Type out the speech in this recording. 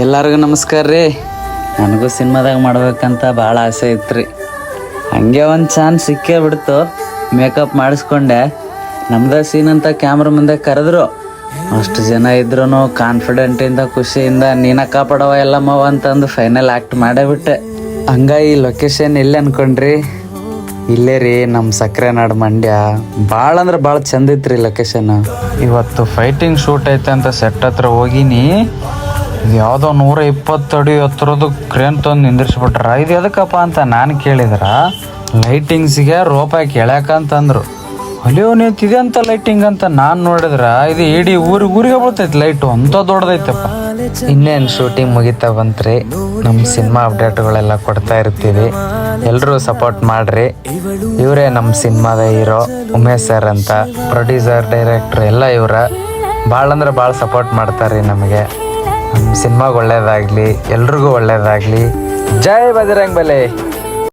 ಎಲ್ಲರಿಗೂ ನಮಸ್ಕಾರ ರೀ. ನನಗೂ ಸಿನಿಮಾದಾಗ ಮಾಡ್ಬೇಕಂತ ಭಾಳ ಆಸೆ ಇತ್ತು ಹಂಗೆ ಒಂದು ಚಾನ್ಸ್ ಸಿಕ್ಕೇ ಬಿಡ್ತು. ಮೇಕಪ್ ಮಾಡಿಸ್ಕೊಂಡೆ. ನಮ್ದ ಸೀನ್ ಅಂತ ಕ್ಯಾಮ್ರಾ ಮುಂದೆ ಕರೆದ್ರು. ಅಷ್ಟು ಜನ ಇದ್ರು ಕಾನ್ಫಿಡೆಂಟಿಂದ ಖುಷಿಯಿಂದ, ನೀನ ಕಾಪಾಡವ ಮಾವ ಅಂತಂದು ಫೈನಲ್ ಆ್ಯಕ್ಟ್ ಮಾಡೇ ಬಿಟ್ಟೆ. ಹಂಗ ಈ ಲೊಕೇಶನ್ ಎಲ್ಲಿ ಅನ್ಕೊಂಡ್ರಿ? ಇಲ್ಲೇ ರೀ ನಮ್ಮ ಸಕ್ಕರೆ ನಾಡು ಮಂಡ್ಯ. ಭಾಳ ಅಂದ್ರೆ ಭಾಳ ಚಂದ ಇತ್ರಿ ಲೊಕೇಶನ್ ಇವತ್ತು ಫೈಟಿಂಗ್ ಶೂಟ್ ಐತೆ ಅಂತ ಸೆಟ್ ಹತ್ರ ಹೋಗಿನಿ. ಇದು ಯಾವುದೋ ನೂರ ಇಪ್ಪತ್ತು ಅಡಿ ಕ್ರೇನ್ ತಂದು ನಿಂದಿರ್ಸ್ಬಿಟ್ರ. ಇದು ಎದಕ್ಕಪ್ಪ ಅಂತ ನಾನು ಕೇಳಿದ್ರ? ಲೈಟಿಂಗ್ಸಿಗೆ ರೂಪಾಯಿ ಕೇಳ್ಯಾಕಂತಂದ್ರು ಅಲ್ಲಿಯೋ ನಿಂತಿದೆ ಅಂತ ಲೈಟಿಂಗ್ ಅಂತ ನಾನು ನೋಡಿದ್ರ? ಇದು ಇಡೀ ಊರಿಗೆ ಊರಿಗೆ ಬರ್ತೈತೆ ಲೈಟು ಅಂತ ದೊಡ್ಡದೈತಪ್ಪ. ಇನ್ನೇನು ಶೂಟಿಂಗ್ ಮುಗಿತಾ ಬಂತ್ರಿ? ನಮ್ಮ ಸಿನಿಮಾ ಅಪ್ಡೇಟ್ಗಳೆಲ್ಲ ಕೊಡ್ತಾ ಇರ್ತೀವಿ. ಎಲ್ಲರೂ ಸಪೋರ್ಟ್ ಮಾಡ್ರಿ. ಇವರೇ ನಮ್ಮ ಸಿನಿಮಾದ ಹೀರೋ, ಉಮೇಶ್ ಸರ್ ಅಂತ. ಪ್ರೊಡ್ಯೂಸರ್ ಡೈರೆಕ್ಟರ್ ಎಲ್ಲ ಇವರ. ಭಾಳ ಅಂದ್ರೆ ಭಾಳ ಸಪೋರ್ಟ್ ಮಾಡ್ತಾರೆ ನಮಗೆ. ಸಿನಿಮಾಗೆ ಒಳ್ಳೇದಾಗಲಿ ಎಲ್ರಿಗೂ ಒಳ್ಳೇದಾಗಲಿ. ಜೈ ಬಜರಂಗ್ ಬಲೆ.